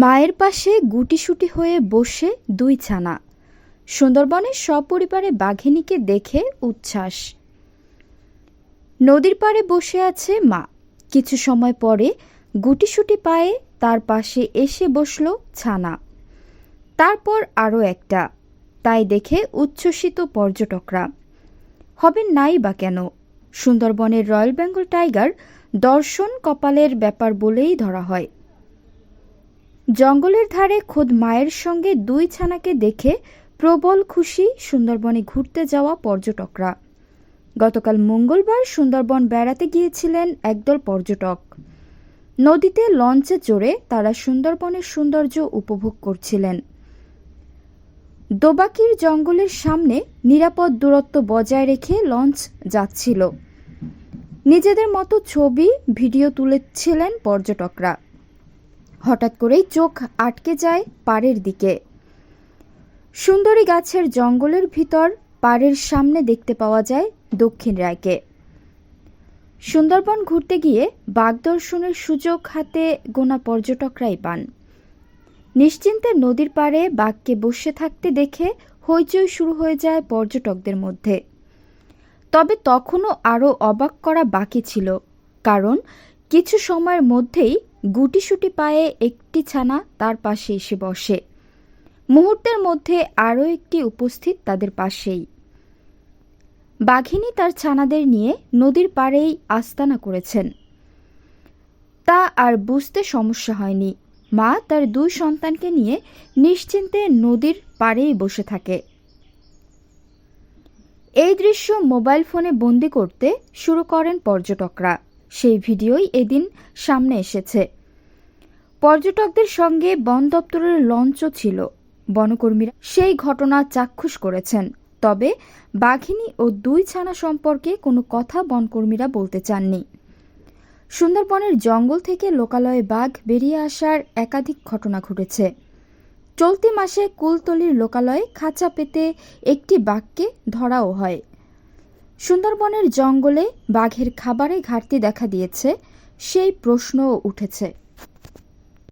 মায়ের পাশে গুটিসুটি হয়ে বসে দুই ছানা। সুন্দরবনের সপরিবারে বাঘিনীকে দেখে উচ্ছ্বাস। নদীর পাড়ে বসে আছে মা। কিছু সময় পরে গুটিসুটি পায়ে তার পাশে এসে বসল ছানা। তারপর আরও একটা। তাই দেখে উচ্ছ্বসিত পর্যটকরা। হবেন নাই বা কেন? সুন্দরবনের রয়্যাল বেঙ্গল টাইগার দর্শন কপালের ব্যাপার বলেই ধরা হয়। জঙ্গলের ধারে খোদ মায়ের সঙ্গে দুই ছানাকে দেখে প্রবল খুশি সুন্দরবনে ঘুরতে যাওয়া পর্যটকরা। গতকাল মঙ্গলবার সুন্দরবন বেড়াতে গিয়েছিলেন একদল পর্যটক। নদীতে লঞ্চে চড়ে তারা সুন্দরবনের সৌন্দর্য উপভোগ করছিলেন। দোবাকির জঙ্গলের সামনে নিরাপদ দূরত্ব বজায় রেখে লঞ্চ যাচ্ছিল। নিজেদের মতো ছবি, ভিডিও তুলেছিলেন পর্যটকরা। হঠাৎ করেই চোখ আটকে যায় পাড়ের দিকে। সুন্দরী গাছের জঙ্গলের ভিতর পাড়ের সামনে দেখতে পাওয়া যায় দক্ষিণ রায়কে। সুন্দরবন ঘুরতে গিয়ে বাঘ দর্শনের সুযোগ হাতে গোনা পর্যটকরাই পান। নিশ্চিন্তে নদীর পাড়ে বাঘকে বসে থাকতে দেখে হইচই শুরু হয়ে যায় পর্যটকদের মধ্যে। তবে তখনও আরও অবাক করা বাকি ছিল, কারণ কিছু সময়ের মধ্যেই গুটিসুটি পায়ে একটি ছানা তার পাশে এসে বসে। মুহূর্তের মধ্যে আরও একটি উপস্থিত তাদের পাশেই। বাঘিনী তার ছানাদের নিয়ে নদীর পাড়েই আস্তানা করেছেন। তা আর বুঝতে সমস্যা হয়নি। মা তার দুই সন্তানকে নিয়ে নিশ্চিন্তে নদীর পাড়েই বসে থাকে। এই দৃশ্য মোবাইল ফোনে বন্দি করতে শুরু করেন পর্যটকরা। সেই ভিডিওই এদিন সামনে এসেছে। পর্যটকদের সঙ্গে বন দপ্তরের লঞ্চও ছিল। বনকর্মীরা সেই ঘটনা চাক্ষুষ করেছেন। তবে বাঘিনী ও দুই ছানা সম্পর্কে কোনো কথা বনকর্মীরা বলতে চাননি। সুন্দরবনের জঙ্গল থেকে লোকালয়ে বাঘ বেরিয়ে আসার একাধিক ঘটনা ঘটেছে। চলতি মাসে কুলতলির লোকালয়ে খাঁচা পেতে একটি বাঘকে ধরাও হয়। সুন্দরবনের জঙ্গলে বাঘের খাবারে ঘাটতি দেখা দিয়েছে সেই প্রশ্নও উঠেছে।